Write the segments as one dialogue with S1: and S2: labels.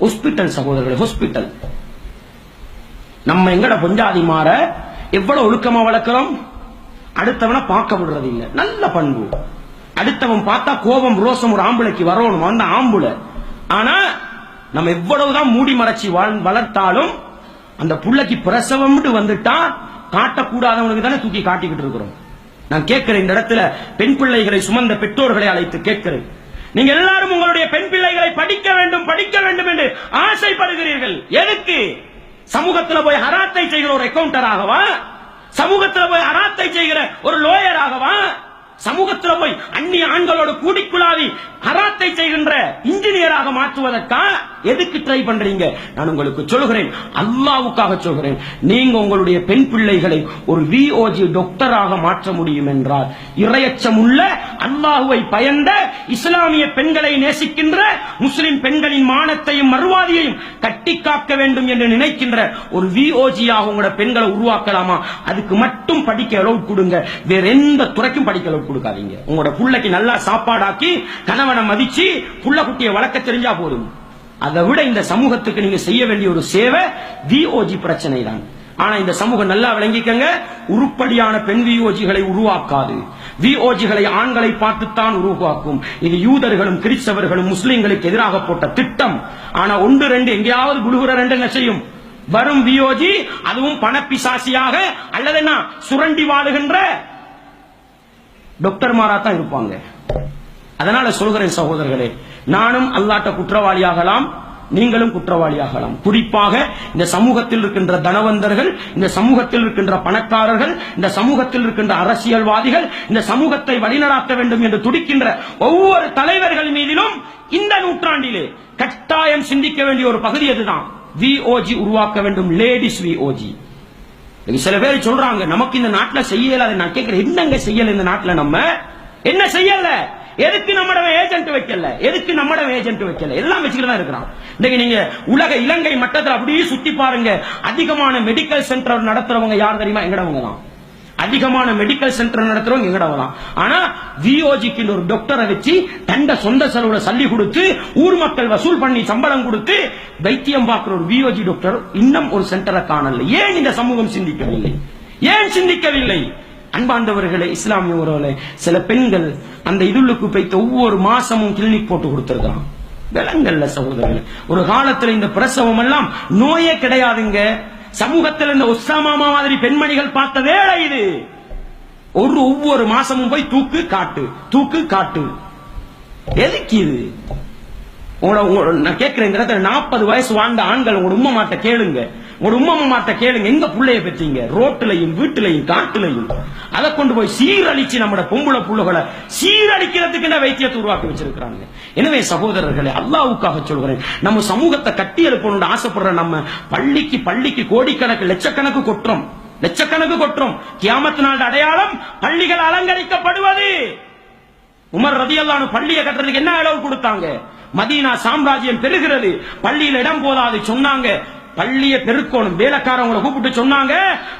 S1: Hospital சகோதரர்கள் hospital நம்ம எங்கட பொஞ்சாதி மாற எவ்வளவு ஒழுக்கமா வளர்க்கிறோம்? அடுத்தவனை பார்க்க விடுறது இல்ல. நல்ல பண்பு. அடுத்தவன் பார்த்தா கோபம் ரோசம் ஒரு ஆம்பளைக்கு வரணும். அந்த ஆம்புல. ஆனா நம்ம எவ்வளவுதான் மூடி மறைச்சி வளர்த்தாலும் அந்த புள்ளைக்கு பிரசவம்னு வந்துட்டா காட்டக்கூடாதவனுக்கு தானே தூக்கி காட்டிக்கிட்டு இருக்கிறோம். நான் கேட்கிறேன் இந்த இடத்துல பெண் பிள்ளைகளை சுமந்த பெற்றோர்களை அழைத்து கேட்கிறேன். நீங்க எல்லாரும் உங்களுடைய பெண் பிள்ளைகளை படிக்க வேண்டும் படிக்க வேண்டும் என்று ஆசைப்படுகிறீர்கள். எதுக்கு? சமூகத்தில் போய் ஹராத்தை செய்கிற ஒரு அக்கவுண்டராகவா சமூகத்தில் போய் ஹராத்தை செய்கிற ஒரு லோயராகவா சமூகத்தில் போய் அந்நிய ஆண்களோடு கூடிக்குழாவி ஹராத்தை செய்கின்ற இன்ஜினியராக மாற்றுவதற்கா? எதுக்கு ட்ரை பண்றீங்க? நான் உங்களுக்கு சொல்கிறேன் அல்லாவுக்காக சொல்கிறேன் நீங்க உங்களுடைய பெண் பிள்ளைகளை ஒரு விஓஜி டாக்டராக மாற்ற முடியும் என்றால் இரையச்சம் உள்ள அல்லாஹுவை பயந்த இஸ்லாமிய பெண்களை நேசிக்கின்ற முஸ்லிம் பெண்களின் மானத்தையும் மறுவாதியையும் கட்டி காக்க வேண்டும் என்று நினைக்கின்ற ஒரு விஓஜியாக உங்களோட பெண்களை உருவாக்கலாமா? அதுக்கு மட்டும் படிக்க அளவு கொடுங்க. வேற எந்த துறைக்கும் படிக்க அளவு கொடுக்காதீங்க. உங்களோட புள்ளைக்கு நல்லா சாப்பாடாக்கி கணவனை மதிச்சு புள்ள குட்டியை வளர்க்க தெரிஞ்சா போதும். அதை விட இந்த சமூகத்துக்கு நீங்க செய்ய வேண்டிய ஒரு சேவை விஓஜி பிரச்சனை தான் ஆனா இந்த சமூகம் நல்லா விளங்கிக்கங்க உருப்படியான பெண் விஓஜிகளை உருவாக்காது. விஓஜிகளை ஆண்களை பார்த்துத்தான் உருவாக்கும். இது யூதர்களும் கிறிஸ்தவர்களும் முஸ்லிம்களுக்கு எதிராக போட்ட திட்டம். ஆனா ஒன்று ரெண்டு எங்கேயாவது குழுகுற ரெண்டு என்ன செய்யும்? வரும் வியோஜி அதுவும் பணப்பிசாசியாக அல்லது என்ன? சுரண்டி வாழுகின்ற டாக்டர்மாரா தான் இருப்பாங்க. அதனால சொல்கிறேன் சகோதரர்களே நானும் அல்லாட்ட குற்றவாளியாகலாம் நீங்களும் குற்றவாளியாகலாம். குறிப்பாக இந்த சமூகத்தில் இருக்கின்ற தனவந்தர்கள் இந்த சமூகத்தில் இருக்கின்ற பணக்காரர்கள் இந்த சமூகத்தில் இருக்கின்ற அரசியல்வாதிகள் இந்த சமூகத்தை வழிநடாத்த வேண்டும் என்று துடிக்கின்ற ஒவ்வொரு தலைவர்கள் மீதிலும் இந்த நூற்றாண்டிலே கட்டாயம் சிந்திக்க வேண்டிய ஒரு பகுதி அதுதான். விஓஜி உருவாக்க வேண்டும் லேடிஸ் விஓஜி சில பேர் சொல்றாங்க நமக்கு இந்த நாட்டில் செய்யல அதை நான் கேட்கிறேன் என்னங்க செய்யல இந்த நாட்டில் நம்ம? என்ன செய்யல? எதுக்கு நம்மட ஏஜென்ட் வைக்கல? எதுக்கு நம்மட ஏஜென்ட் வைக்கல? எல்லாம் வச்சுக்கிட்டு தான் இருக்கிறான். இன்னைக்கு நீங்க உலக இலங்கை மட்டத்தில் அப்படியே சுத்தி பாருங்க. அதிகமான மெடிக்கல் சென்டர் நடத்துறவங்க யார் தெரியுமா? எங்கடவங்க தான். அதிகமான மெடிக்கல் சென்டர் நடத்துறவங்க எங்கட வரலாம் ஆனா விஓஜிக்கு ஒரு டாக்டரை வச்சு தண்ட சொந்த செலவுல சல்லி கொடுத்து ஊர் மக்கள் வசூல் பண்ணி சம்பளம் கொடுத்து வைத்தியம் பார்க்கிற ஒரு விஓஜி டாக்டர் இன்னும் ஒரு சென்டரை காணல. ஏன் இந்த சமூகம் சிந்திக்கவில்லை? ஏன் சிந்திக்கவில்லை? அன்பாண்டவர்களே இஸ்லாமிய உறவுகளே சில பெண்கள் அந்த இதுளுக்கு போய்த்து ஒவ்வொரு மாசமும் கிளினிக் போட்டு கொடுத்திருக்கான் விலங்கல்ல சகோதரர்கள் ஒரு காலத்துல இந்த பிரசவம் எல்லாம் நோயே கிடையாதுங்க. சமூகத்தில் இந்த உஸ்ஸாமாமா மாதிரி பெண்மணிகள் பார்த்த வேலை இது. ஒரு ஒவ்வொரு மாசமும் போய் தூக்கு காட்டு தூக்கு காட்டு. எதுக்கு இது? நான் கேட்கிறேன் இந்த இடத்துல நாற்பது வயசு வாழ்ந்த ஆண்கள் உங்களோட உண்மை மாட்ட கேளுங்க. உங்களோட உம்மா மாட்ட கேளுங்க எங்க புள்ளைய பெற்றீங்க? ரோட்டிலையும் வீட்டிலையும் காட்டுலையும். அதை கொண்டு போய் சீரழிச்சு நம்மட பொம்பளை புள்ளுகளை சீரழிக்கிறதுக்கு என்ன வைத்தியத்தை உருவாக்கி வச்சிருக்கிறாங்க எனவே சகோதரர்களே அல்லாவுக்காக சொல்கிறேன். நம்ம சமூகத்தை கட்டி எழுப்பணும்னு ஆசைப்படுற நம்ம பள்ளிக்கு பள்ளிக்கு கோடிக்கணக்கு லட்சக்கணக்கு கொட்டுறோம். லட்சக்கணக்கு கொட்டுறோம். கியாமத்து நாள் அடையாளம் பள்ளிகள் அலங்கரிக்கப்படுவது. உமர் ரதியல்லானு பள்ளியை கட்டுறதுக்கு என்ன அளவு கொடுத்தாங்க? மதீனா சாம்ராஜ்யம் பெறுகிறது பள்ளியில் இடம் போதாது சொன்னாங்க. பள்ளியை பெருக்கணும். வேலைக்காரவங்களை கூப்பிட்டு சொன்னாங்க.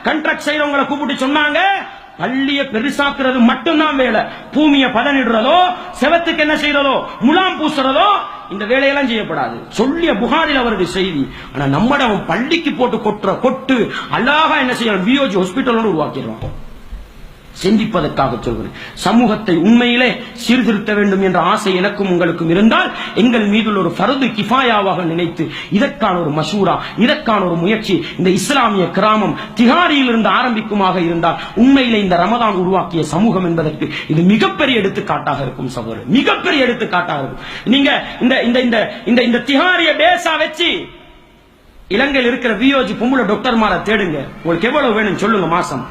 S1: கண்ட்ராக்ட் செய்யறவங்களை கூப்பிட்டு சொன்னாங்க. பள்ளிய பெருசாக்குறது மட்டும்தான் வேலை. பூமியை பதனிடுறதோ செவத்துக்கு என்ன செய்யறதோ முலாம் பூசுறதோ இந்த வேலையெல்லாம் செய்யப்படாது. சொல்லிய புகாரில் அவருக்கு செய்தி. ஆனா நம்மட பள்ளிக்கு போட்டு கொட்டுற கொட்டு அழகா என்ன செய்யணும்? வியோஜி ஹாஸ்பிட்டலோடு உருவாக்கிடுறோம். சிந்திப்பதற்காக சொல்கிறேன். சமூகத்தை உண்மையிலே சீர்திருத்த வேண்டும் என்ற ஆசை எனக்கும் உங்களுக்கும் இருந்தால் எங்கள் மீது ஒரு பரது கிஃபாயாவாக நினைத்து இதற்கான ஒரு மசூரா இதற்கான ஒரு முயற்சி இந்த இஸ்லாமிய கிராமம் திகாரியில் இருந்து ஆரம்பிக்குமாக இருந்தால் உண்மையிலே இந்த ரமதான் உருவாக்கிய சமூகம் என்பதற்கு இது மிகப்பெரிய எடுத்துக்காட்டாக இருக்கும் சகோதரர். மிகப்பெரிய எடுத்துக்காட்டாக இருக்கும். நீங்க இந்த இந்த இந்த இந்த இந்த திகாரிய பேசா வச்சு இலங்கையில் இருக்கிற வியோஜி பொம்பளை டாக்டர்மாரை தேடுங்க. உங்களுக்கு எவ்வளவு வேணும் சொல்லுங்க மாசம்.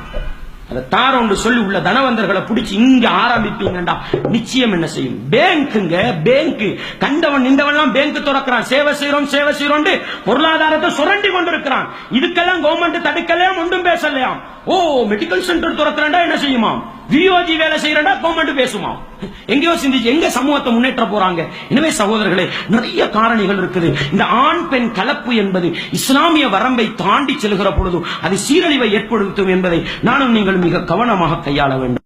S1: தார் தாரோண்டு சொல்லி உள்ள தனவந்தர்களை பிடிச்சி இங்க ஆரம்பிப்பீங்கடா. நிச்சயம் என்ன செய்யும்? பேங்க்குங்க பேங்க் கண்டவன் நின்றவன் பேங்க் திறக்கிறான். சேவை செய்யறோம் சேவை செய்யறோம் பொருளாதாரத்தை சுரண்டி கொண்டிருக்கிறான். இதுக்கெல்லாம் கவர்மெண்ட் தடுக்கலையாம் ஒன்றும் பேசலையாம். ஓ மெடிக்கல் சென்டர் திறக்கிறா என்ன செய்யுமா விஓஜி வேலை செய்யறா கவர்மெண்ட் பேசுமா எங்கேயோ சிந்திச்சு எங்க சமூகத்தை முன்னேற்ற போறாங்க? எனவே சகோதரர்களே நிறைய காரணிகள் இருக்குது. இந்த ஆண் பெண் கலப்பு என்பது இஸ்லாமிய வரம்பை தாண்டி செல்கிற பொழுது அது சீரழிவை ஏற்படுத்தும் என்பதை நானும் நீங்கள் மிக கவனமாக கையாள வேண்டும்.